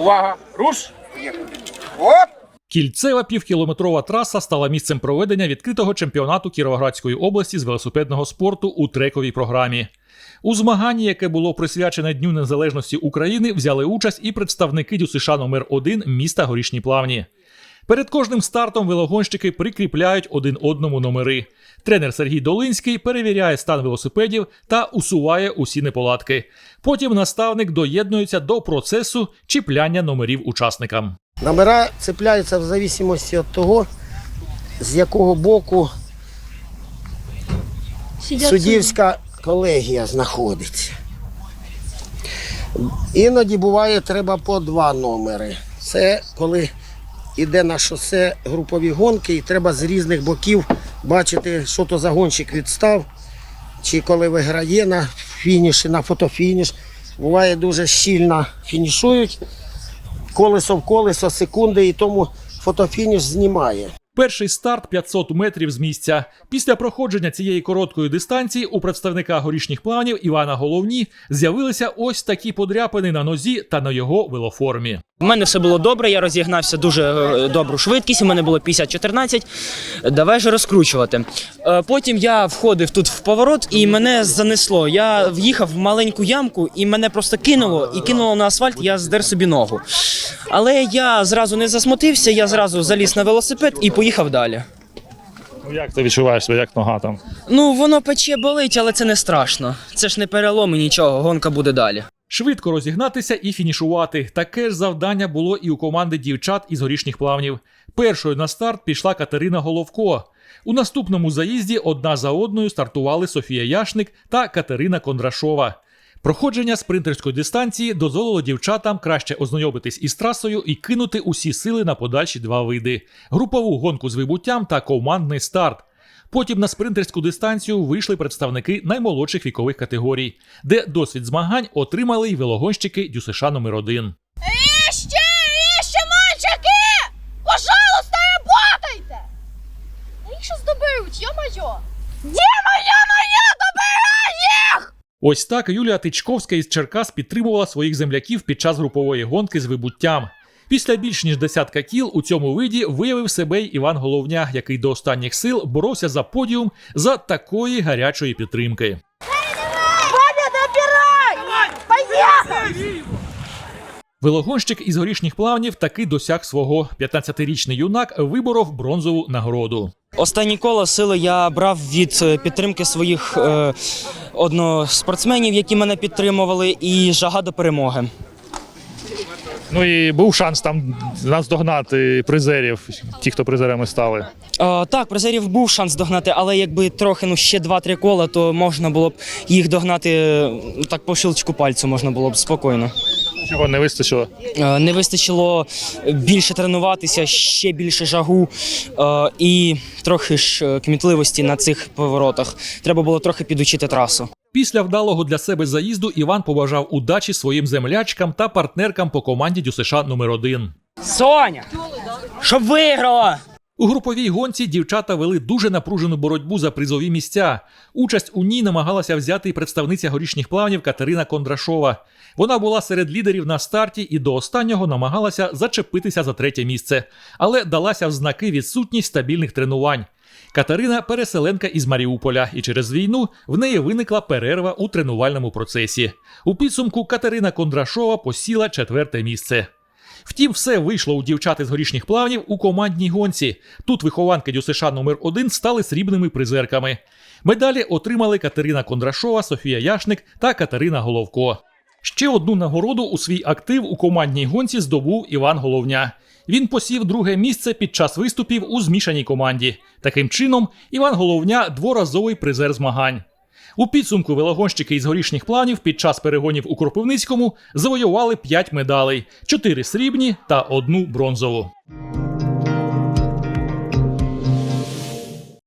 Увага! Руш! Оп! Кільцева півкілометрова траса стала місцем проведення відкритого чемпіонату Кіровоградської області з велосипедного спорту у трековій програмі. У змаганні, яке було присвячене Дню Незалежності України, взяли участь і представники ДЮСШ номер 1 міста Горішні Плавні. Перед кожним стартом велогонщики прикріпляють один одному номери. Тренер Сергій Долинський перевіряє стан велосипедів та усуває усі неполадки. Потім наставник доєднується до процесу чіпляння номерів учасникам. Номера цепляються в зависимості від того, з якого боку суддівська колегія знаходиться. Іноді буває треба по два номери. Це коли йде на шосе групові гонки, і треба з різних боків бачити, що то за гонщик відстав, чи коли виграє на фініші, на фотофініш. Буває дуже щільно фінішують колесо в колесо, секунди, і тому фотофініш знімає. Перший старт 500 метрів з місця. Після проходження цієї короткої дистанції у представника горішніх планів Івана Головні з'явилися ось такі подряпини на нозі та на його велоформі. У мене все було добре, я розігнався дуже е, добру швидкість, у мене було 50-14. Давай же розкручувати. Е, Потім я входив тут в поворот і мене занесло. Я в'їхав в маленьку ямку і мене просто кинуло і кинуло на асфальт, я здер собі ногу. Але я зразу не засмутився, я зразу заліз на велосипед і поїхав далі. Ну, Як ти відчуваєш себе, як нога там? Ну, воно пече болить, але це не страшно. Це ж не перелом і нічого, гонка буде далі. Швидко розігнатися і фінішувати. Таке ж завдання було і у команди дівчат із горішніх плавнів. Першою на старт пішла Катерина Головко. У наступному заїзді одна за одною стартували Софія Яшник та Катерина Кондрашова. Проходження спринтерської дистанції дозволило дівчатам краще ознайомитись із трасою і кинути усі сили на подальші два види: групову гонку з вибуттям та командний старт. Потім на спринтерську дистанцію вийшли представники наймолодших вікових категорій, де досвід змагань отримали й велогонщики ДЮСШ номер 1 Ось так Юлія Тичковська із Черкас підтримувала своїх земляків під час групової гонки з вибуттям. Після більш ніж десятка кіл у цьому виді виявив себе й Іван Головня, який до останніх сил боровся за подіум за такої гарячої підтримки. Велогонщик із горішніх плавнів таки досяг свого 15-річний юнак виборов бронзову нагороду. Останні коло сили я брав від е, підтримки своїх е, односпортсменів, які мене підтримували, і жага до перемоги. Ну і був шанс там наздогнати призерів, ті, хто призерами стали. Е, так, призерів був шанс догнати, але якби трохи ну ще два-три кола, то можна було б їх догнати е, так по щелчку пальцю можна було б спокійно. Чого не вистачило? Е, не вистачило більше тренуватися, ще більше жагу е, і трохи ж е, кмітливості на цих поворотах. Треба було трохи підучити трасу. Після вдалого для себе заїзду Іван побажав удачі своїм землячкам та партнеркам по команді ДЮСШ номер 1 Соня! Щоб виграла! У груповій гонці дівчата вели дуже напружену боротьбу за призові місця. Участь у ній намагалася взяти і представниця горішніх плавнів Катерина Кондрашова. Вона була серед лідерів на старті і до останнього намагалася зачепитися за третє місце, але далася в знаки відсутність стабільних тренувань. Катерина переселенка із Маріуполя, і через війну в неї виникла перерва у тренувальному процесі. У підсумку Катерина Кондрашова посіла четверте місце. Втім, все вийшло у дівчат із горішніх плавнів у командній гонці. Тут вихованки ДЮСШ номер 1 стали срібними призерками. Медалі отримали Катерина Кондрашова, Софія Яшник та Катерина Головко. Ще одну нагороду у свій актив у командній гонці здобув Іван Головня. Він посів друге місце під час виступів у змішаній команді. Таким чином, Іван Головня дворазовий призер змагань. У підсумку велогонщики із горішніх планів під час перегонів у Кропивницькому завоювали 5 медалей: 4 срібні та одну бронзову.